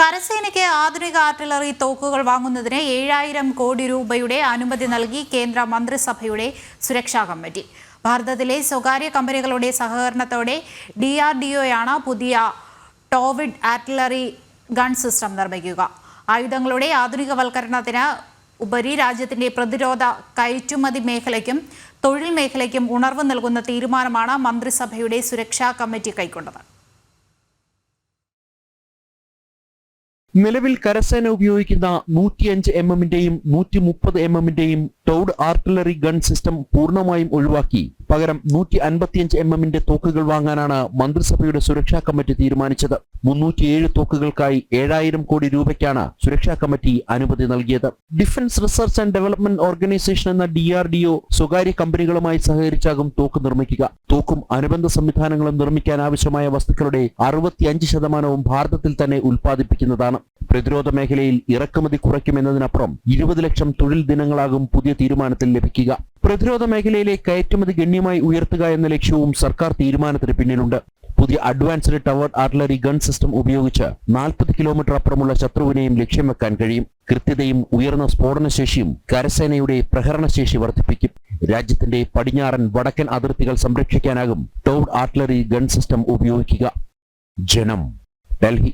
കരസേനയ്ക്ക് ആധുനിക ആർട്ടിലറി തോക്കുകൾ വാങ്ങുന്നതിന് ഏഴായിരം കോടി രൂപയുടെ അനുമതി നൽകി കേന്ദ്ര മന്ത്രിസഭയുടെ സുരക്ഷാ കമ്മിറ്റി. ഭാരതത്തിലെ സ്വകാര്യ കമ്പനികളുടെ സഹകരണത്തോടെ ഡി ആർ ഡി ഒയാണ് പുതിയ ടോവിഡ് ആർട്ടിലറി ഗൺ സിസ്റ്റം നിർമ്മിക്കുക. ആയുധങ്ങളുടെ ആധുനികവൽക്കരണത്തിന് ഉപരി രാജ്യത്തിന്റെ പ്രതിരോധ കയറ്റുമതി മേഖലയ്ക്കും തൊഴിൽ മേഖലയ്ക്കും ഉണർവ് നൽകുന്ന തീരുമാനമാണ് മന്ത്രിസഭയുടെ സുരക്ഷാ കമ്മിറ്റി കൈക്കൊണ്ടത്. നിലവിൽ കരസേന ഉപയോഗിക്കുന്ന നൂറ്റിയഞ്ച് എം എമ്മിന്റെയും നൂറ്റി മുപ്പത് എം എമ്മിന്റെയും ടൗഡ് ആർട്ടിലറി ഗൺ സിസ്റ്റം പൂർണമായും ഒഴിവാക്കി. പകരം നൂറ്റി അൻപത്തിയഞ്ച് എം എമ്മിന്റെ തോക്കുകൾ വാങ്ങാനാണ് മന്ത്രിസഭയുടെ സുരക്ഷാ കമ്മിറ്റി തീരുമാനിച്ചത്. മുന്നൂറ്റിയേഴ് തോക്കുകൾക്കായി ഏഴായിരം കോടി രൂപയ്ക്കാണ് സുരക്ഷാ കമ്മിറ്റി അനുമതി നൽകിയത്. Defence research and development organisation എന്ന ഡി ആർ ഡി ഒ സ്വകാര്യ കമ്പനികളുമായി സഹകരിച്ചാകും തോക്ക് നിർമ്മിക്കുക. തോക്കും അനുബന്ധ സംവിധാനങ്ങളും നിർമ്മിക്കാൻ ആവശ്യമായ വസ്തുക്കളുടെ അറുപത്തിയഞ്ച് ശതമാനവും ഭാരതത്തിൽ തന്നെ ഉൽപ്പാദിപ്പിക്കുന്നതാണ്. പ്രതിരോധ മേഖലയിൽ ഇറക്കുമതി കുറയ്ക്കുമെന്നതിനപ്പുറം ഇരുപത് ലക്ഷം തൊഴിൽ ദിനങ്ങളാകും പുതിയ തീരുമാനത്തിൽ ലഭിക്കുക. പ്രതിരോധ മേഖലയിലെ കയറ്റുമതി ഗണ്യമായി ഉയർത്തുക എന്ന ലക്ഷ്യവും സർക്കാർ തീരുമാനത്തിന് പിന്നിലുണ്ട്. പുതിയ advanced towed artillery gun system ഉപയോഗിച്ച് നാൽപ്പത് കിലോമീറ്റർ അപ്പുറമുള്ള ശത്രുവിനെയും ലക്ഷ്യം വെക്കാൻ കഴിയും. കൃത്യതയും ഉയർന്ന സ്ഫോടനശേഷിയും കരസേനയുടെ പ്രഹരണശേഷി വർദ്ധിപ്പിക്കും. രാജ്യത്തിന്റെ പടിഞ്ഞാറൻ വടക്കൻ അതിർത്തികൾ സംരക്ഷിക്കാനാകും ടൗഡ് ആർട്ടിലറി ഗൺ സിസ്റ്റം ഉപയോഗിക്കുക. ജനം. ഡൽഹി.